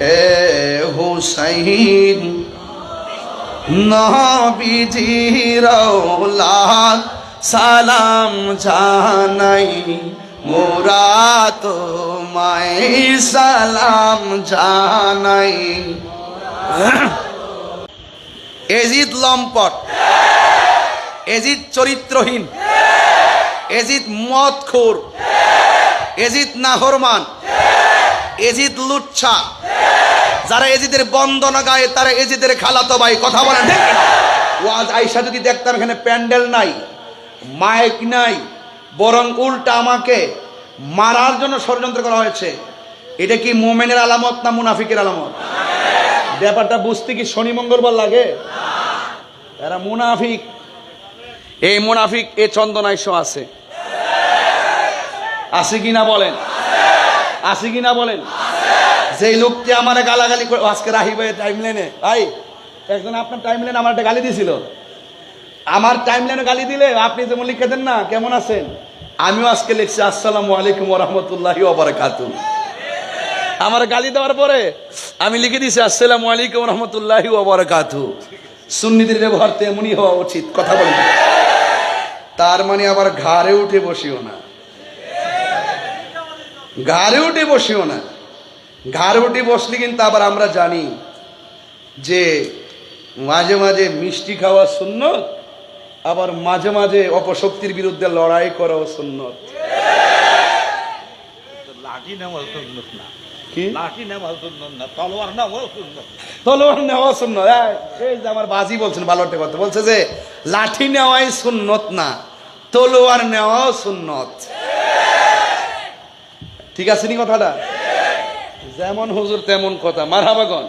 হে হুসাইন, নবীজির ঔলাদ সালাম জানাই মোরা তোমায় সালাম জানাই। এজিদ লম্পট, এজিদ চরিত্রহীন, এজিদ মদখোর, এজিদ নাহরমান, এজিদ লুচ্ছা। যারা এজিদের বন্দনা গায়ে, তারা এজিদের খালাতো ভাই, কথা বলেন কিনা? ওয়াজ আইসা যদি দেখতাম এখানে প্যান্ডেল নাই, মাইক নাই, বরং উল্টা আমাকে মারার জন্য ষড়যন্ত্র করা হয়েছে, এটা কি মোমেনের আলামত না মুনাফিকের আলামত? ব্যাপারটা বুঝতে কি শনি মঙ্গলবার লাগে? এরা মুনাফিক। এই মুনাফিক, এ চন্দন চন্দনাইশ আছে। আছে কি না বলেন? আছে কি না বলেন? যেই লোকটি আমার গালাগালি করে আজকে রাহি ভাই টাইম লাইনে ভাই, একজন আপনার টাইম লাইনে আমার একটা গালি দিছিল। আমার টাইম লাইনে গালি দিলে আপনি যেমন লিখে দেন না, কেমন আছেন? আমিও আজকে লিখছি, আসসালামু আলাইকুম রহমতুল্লাহি ওবরাকাতু আমার গালি দেওয়ার পরে আমি লিখে দিছি, আসসালামু আলাইকুম রহমতুল্লাহি ওবরাকাতু সুন্নিদের ব্যবহার তেমনই হওয়া উচিত, কথা বলেন। তার মানে আবার ঘাড়ে উঠে বসিও না। ঘাড়ে উঠে বসিও না। ঘাড়ে উঠে বসলে কিন্তু আবার আমরা জানি যে মাঝে মাঝে মিষ্টি খাওয়া সুন্নত আবার মাঝে মাঝে অপশক্তির বিরুদ্ধে লড়াই করাও সুন্নত। লাঠি নেওয়া সুন্নত না। কি? লাঠি নেওয়া সুন্নত না তলোয়ার নেওয়া সুন্নত। তলোয়ার নেওয়া সুন্নত। এই, এই যে আমার বাজি বলছেন কথা। বলছে যে লাঠি নেওয়াই সুন্নত না তলোয়ার নেওয়াও সুন্নত। ঠিক আছে নি কথাটা? যেমন হুজুর তেমন কথা। মারহাবাগন।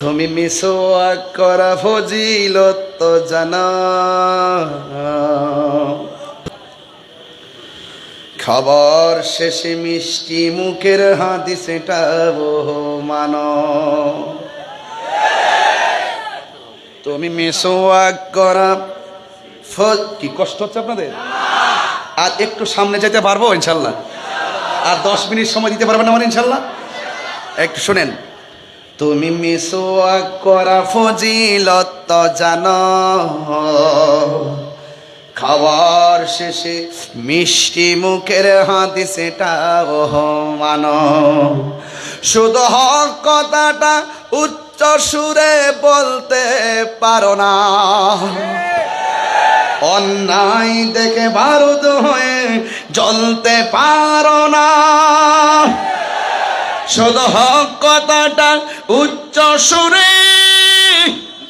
তুমি মিসওয়াক করা ফজিলত জানা খাবার শেষে মিষ্টি মুখের হাতি সেটা মানো। তুমি মেসোয়াক করা কি কষ্ট হচ্ছে আপনাদের? আর একটু সামনে যেতে পারব ইনশাল্লাহ। আর দশ মিনিট সময় দিতে পারবেন আমার ইনশাল্লাহ? একটু শোনেন। তুমি মিসোয়াক করা ফজিলত জানো। খাওয়ার শেষে মিষ্টি মুখের হাতি সেটা ওহ মানো। শুধু হক কথাটা উচ্চ সুরে বলতে পারো না। অন্যায় দেখে ভারত হয়ে জ্বলতে পারো না। শুধু হক কথাটা উচ্চ সুরে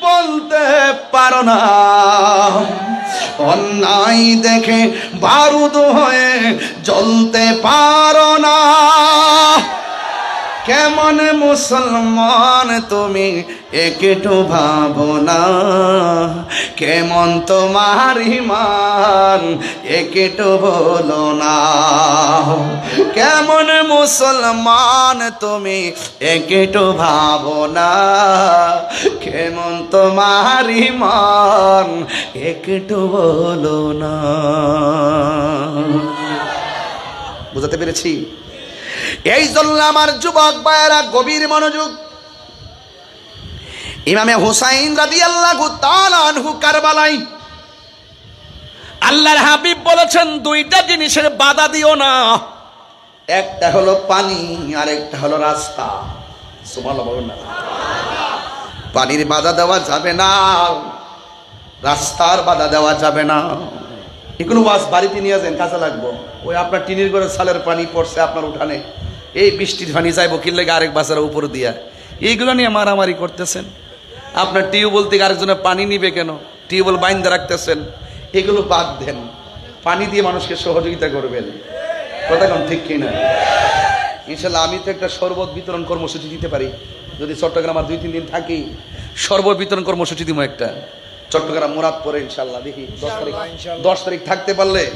বলতে পারো না। অন্যায় দেখে বারুদ হয়ে জ্বলতে পারো না। কেমন মুসলমান তুমি একটু ভাবো না? কেমন তোমার ইমান একটু বলো না? কেমন মুসলমান তুমি একটু ভাবো না? কেমন তোমার ইমান একটু বলো না? বুঝাতে পেরেছি? এই জন্য আমার যুবক ভাইয়েরা গভীর মনোযোগ। ইমামে হুসাইন রাদি আল্লাহ আনহু কারবালাই আল্লাহর হাবিব বলেছেন, দুইটা জিনিসের বাধা দিও না। একটা হলো পানি আর একটা হলো রাস্তা। পানির বাধা দেওয়া যাবে না, রাস্তার বাধা দেওয়া যাবে না। এগুলো ওয়াজ বাড়িতে নিয়ে যান কাজে লাগবো। ওই আপনার টিনের ঘরে সালের পানি পড়ছে আপনার উঠানে। এই বৃষ্টির পানি যাইবো কিনলে আরেক বাসার উপর দিয়া। এইগুলো নিয়ে মারামারি করতেছেন। আপনার টিউবওয়েল থেকে আরেকজনের পানি নিবে কেন? টিউবওয়েল বাইন্দা রাখতেছেন। এগুলো বাদ দেন। পানি দিয়ে মানুষকে সহযোগিতা করবেন। কথা কোন ঠিক কিনা? ইনশাল্লাহ আমি তো একটা শরবত বিতরণ কর্মসূচি দিতে পারি। যদি চট্টগ্রাম আর দুই তিন দিন থাকি শরবত বিতরণ কর্মসূচি দিব একটা। চট্টগ্রাম মুরাদ পরে ইনশাল্লাহ দেখি। দশ তারিখ দশ তারিখ থাকতে পারলে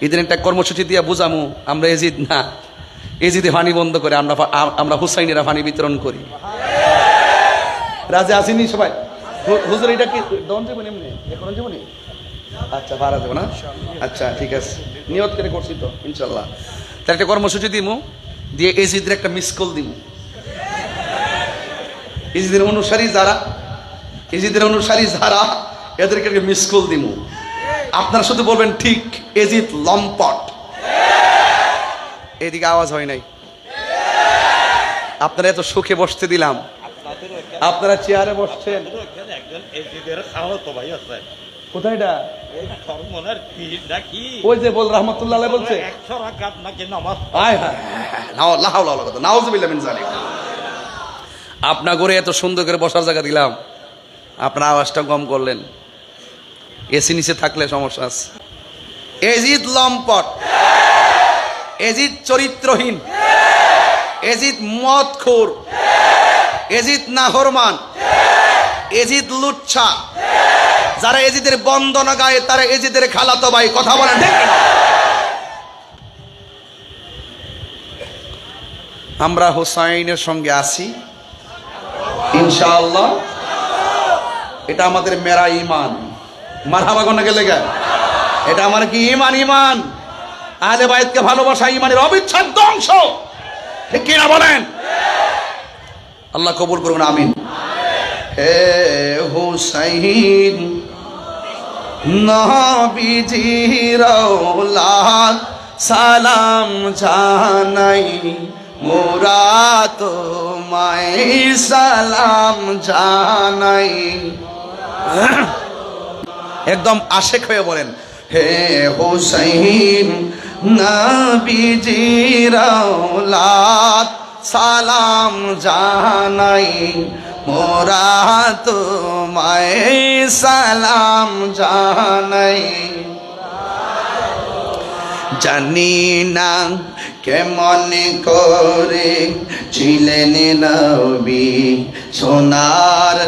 এদিন একটা কর্মসূচি দিয়ে বুঝামু। আমরা এজিদ না। এজিদে ফানি বন্ধ করে আমরা আমরা হুসাইনেরা ফানি বিতরণ করি। রাজে আসেনি সবাই? হুজুর, এটা কি দন যাব এমনি? এখন যাব নি? আচ্ছা ভাড়া দেবো না? আচ্ছা ঠিক আছে। নিয়ত করে করছি তো, ইনশাল্লাহ। তাহলে একটা কর্মসূচি দিমু, দিয়ে এজিদের একটা মিস কল দিব এজিদের অনুসারী যারা, এজিদের অনুসারী যারা, এদেরকে মিস কল দিব আপনারা শুধু বলবেন, ঠিক, এজিদ লম্পট। এদিকে আওয়াজ হয় নাই। আপনারা এত সুখে বসতে দিলাম। আপনারা চেয়ারে বসছেন। কোথায় এটা? ওই যে বল রহমতুল্লাহ বলছে। আপনা করে এত সুন্দর করে বসার জায়গা দিলাম। আপনার আওয়াজটা কম করলেন। এসি নিচে থাকলে সমস্যা আছে। এজিদ লম্পট। এজিদ চরিত্রহীন। এজিদ মদখোর। এজিদ নাহরমান। এজিদ লুচ্ছা। যারা এজিদের বন্দনা গায়, তারা এজিদের খালাতো ভাই। কথা বলেন আমরা হোসাইনের সঙ্গে আছি। ইনশাআল্লাহ। এটা আমাদের মেরা ইমান। মারহাবা কোন গেলে গা এটা আমার কি ইমান ইমান? আহলে বাইতকে ভালোবাসা, ইমানের অবিচ্ছেদ্য অংশ। ঠিক কিনা বলেন? আল্লাহ কবুল করুন, আমিন। হে হুসাইন নবীজির ঔলাদ সালাম জানাই মোরা তোমায় সালাম জানাই। একদম আশেক হয়ে বলেন হে হুসাইন নবীজির ঔলাদ সালাম জানাই, মোরা তোমায় সালাম জানাই। জানি না কেমন করে ছিলেন নবী, সোনার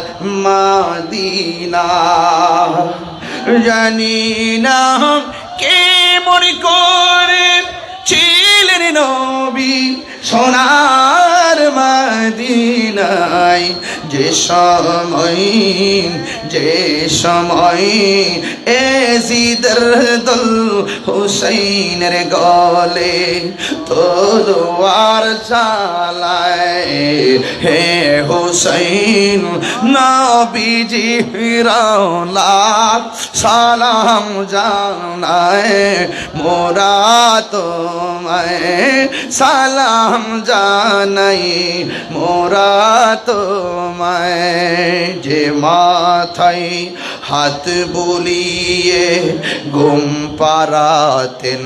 মাদিনা। জানি না কেমন করে ছিলেন নবী সোনার মাদিনায় যে সময় যে সময় এজিদর দল হুসাইনের গলে তলোয়ার চালায়। হে হুসাইন, নবীজি রওলা সালাম জানায়, মোরা তোমায় সালাম জানাই, মোরা তোমায় যে মাথায় হাত বুলিয়ে গুম পারাতেন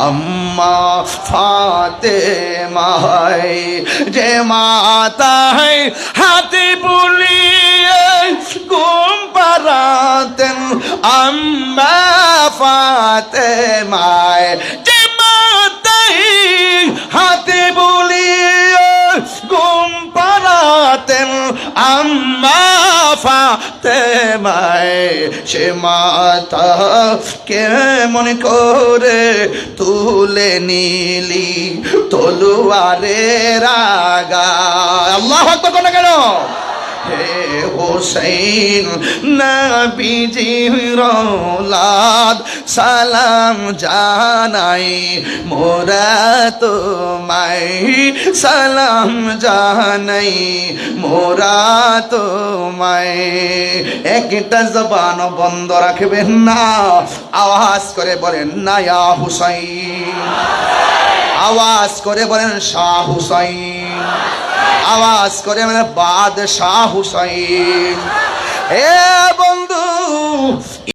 আম্মা ফাতে মায় যে মাতায় হাত বুলিয়ে গুম পারাতেন আম্মা ফাতে মায় যে মাতাই হাতে বলিয়ে গুম পারাতেন আম্মা ফাতে মায় সে মাতা কে মনে করে তুলে নিলি তলুয়ারে রাগা আল্লাহ কোন কেন? হোসেন নবীজি রৌলাদ সালাম জানাই মোরা তোমায়, সালাম জানাই মোরা তোমায়। একটা জবান বন্ধ রাখবেন না, আওয়াজ করে বলেন, না হুসাইন। আওয়াজ করে বলেন, শাহ হুসাইন। আওয়াজ করে মানে বাদশাহ হুসাইন। এ বন্ধু